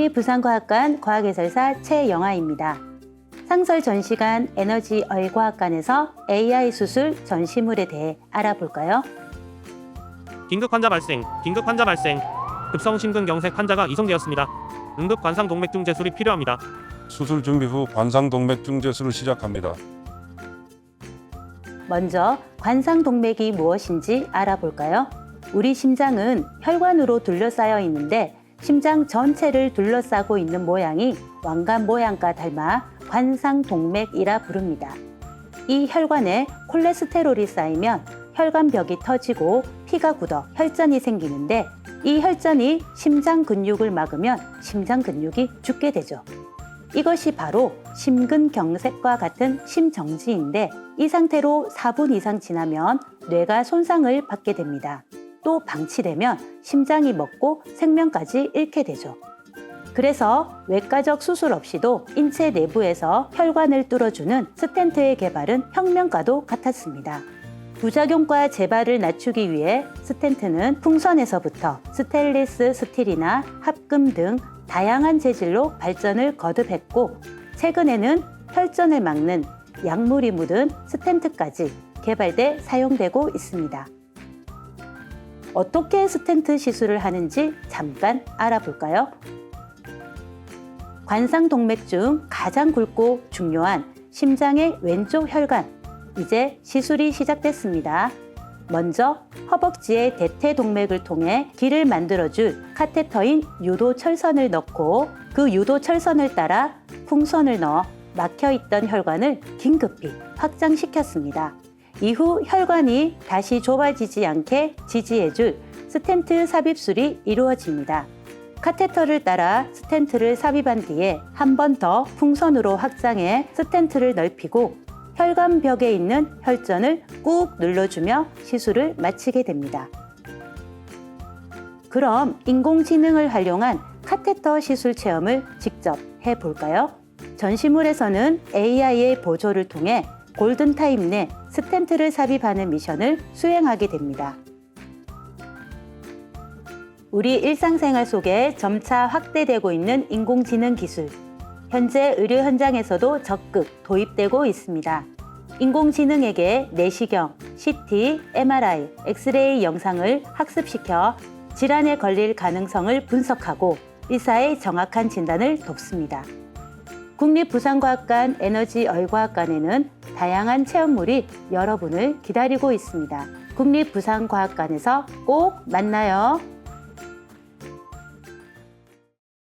국립부산과학관 과학해설사 최영아입니다. 상설 전시관 에너지 얼과학관에서 AI 수술 전시물에 대해 알아볼까요? 긴급 환자 발생, 긴급 환자 발생. 급성 심근경색 환자가 이송되었습니다. 응급 관상 동맥중 제술이 필요합니다. 수술 준비 후 관상동맥중 제술을 시작합니다. 먼저 관상동맥이 무엇인지 알아볼까요? 우리 심장은 혈관으로 둘러싸여 있는데 심장 전체를 둘러싸고 있는 모양이 왕관 모양과 닮아 관상동맥이라 부릅니다. 이 혈관에 콜레스테롤이 쌓이면 혈관벽이 터지고 피가 굳어 혈전이 생기는데 이 혈전이 심장 근육을 막으면 심장 근육이 죽게 되죠. 이것이 바로 심근경색과 같은 심정지인데 이 상태로 4분 이상 지나면 뇌가 손상을 받게 됩니다. 또 방치되면 심장이 먹고 생명까지 잃게 되죠. 그래서 외과적 수술 없이도 인체 내부에서 혈관을 뚫어주는 스텐트의 개발은 혁명과도 같았습니다. 부작용과 재발을 낮추기 위해 스텐트는 풍선에서부터 스테인리스 스틸이나 합금 등 다양한 재질로 발전을 거듭했고 최근에는 혈전을 막는 약물이 묻은 스텐트까지 개발돼 사용되고 있습니다. 어떻게 스텐트 시술을 하는지 잠깐 알아볼까요? 관상동맥 중 가장 굵고 중요한 심장의 왼쪽 혈관. 이제 시술이 시작됐습니다. 먼저 허벅지의 대퇴동맥을 통해 길을 만들어줄 카테터인 유도 철선을 넣고 그 유도 철선을 따라 풍선을 넣어 막혀있던 혈관을 긴급히 확장시켰습니다. 이후 혈관이 다시 좁아지지 않게 지지해줄 스텐트 삽입술이 이루어집니다. 카테터를 따라 스텐트를 삽입한 뒤에 한 번 더 풍선으로 확장해 스텐트를 넓히고 혈관벽에 있는 혈전을 꾹 눌러주며 시술을 마치게 됩니다. 그럼 인공지능을 활용한 카테터 시술 체험을 직접 해볼까요? 전시물에서는 AI의 보조를 통해 골든타임 내 스텐트를 삽입하는 미션을 수행하게 됩니다. 우리 일상생활 속에 점차 확대되고 있는 인공지능 기술. 현재 의료 현장에서도 적극 도입되고 있습니다. 인공지능에게 내시경, CT, MRI, 엑스레이 영상을 학습시켜 질환에 걸릴 가능성을 분석하고 의사의 정확한 진단을 돕습니다. 국립부산과학관 에너지 얼과학관에는 다양한 체험물이 여러분을 기다리고 있습니다. 국립부산과학관에서 꼭 만나요.